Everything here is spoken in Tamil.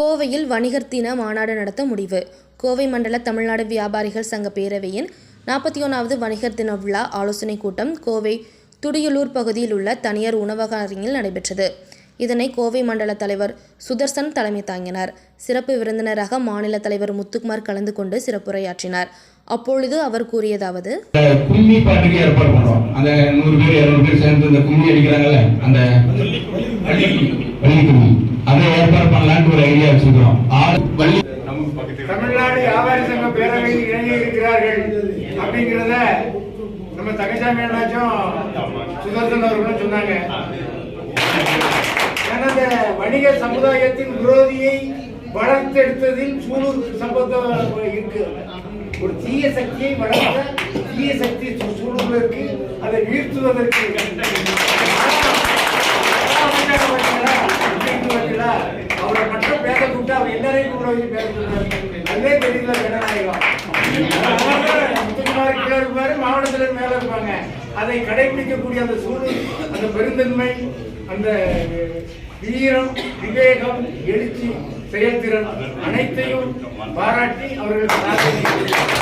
கோவையில் வணிகர் தின மாநாடு நடத்த முடிவு. கோவை மண்டல தமிழ்நாடு வியாபாரிகள் சங்க பேரவையின் நாற்பத்தி ஒன்றாவது வணிகர் தின விழா ஆலோசனைக் கூட்டம் கோவை துடியலூர் பகுதியில் உள்ள தனியார் உணவக அரங்கில் நடைபெற்றது. இதனை கோவை மண்டல தலைவர் சுதர்சன் தலைமை தாங்கினார். சிறப்பு விருந்தினராக மாநில தலைவர் முத்துக்குமார் கலந்து கொண்டு சிறப்புரையாற்றினார். அப்பொழுது அவர் கூறியதாவது கும்மி பாட்டுக்கு ஏற்பாடு பண்ணுவோம் அந்த நூறு பேர் இரநூறு பேர் சேர்ந்து இந்த கும்மி அடிக்கிறாங்கல்ல அந்த வள்ளி வள்ளி கும்மி அதை ஏற்பாடு பண்ணலான்ட்டு ஒரு ஐடியா வச்சிருக்கிறோம் ஆள் வள்ளி தமிழ்நாடு வியாபாரி சங்க பேரவையில் இணைய இருக்கிறார்கள் அப்படிங்கிறத நம்ம தங்கச்சாமி அண்ணாச்சும் சுதர்சன் அவர்களும் சொன்னாங்க. எனது வணிக சமுதாயத்தின் விரோதியை வளர்த்தெடுத்ததில் சூலூர் சம்பந்தம் இருக்கு. ஒரு தீய சக்தியை வளர்த்த தீய சக்தி சூ- இருக்கு. அதை வீழ்த்துவதற்கு அவரை மட்டும் பேச கூப்பிட்டு அவர் எல்லாரையும் கூட பேச சொல்றாரு அதே தெரியல ஜனநாயகம் முத்துக்குமார் கீழே இருப்பாரு மாவட்டத்தில் மேல இருப்பாங்க. அதை கடைபிடிக்கக்கூடிய அந்த சூழல் அந்த பெருந்தன்மை அந்த வீரம் விவேகம் எழுச்சி செயல்திறன் அனைத்தையும் பாராட்டி அவர்களுக்கு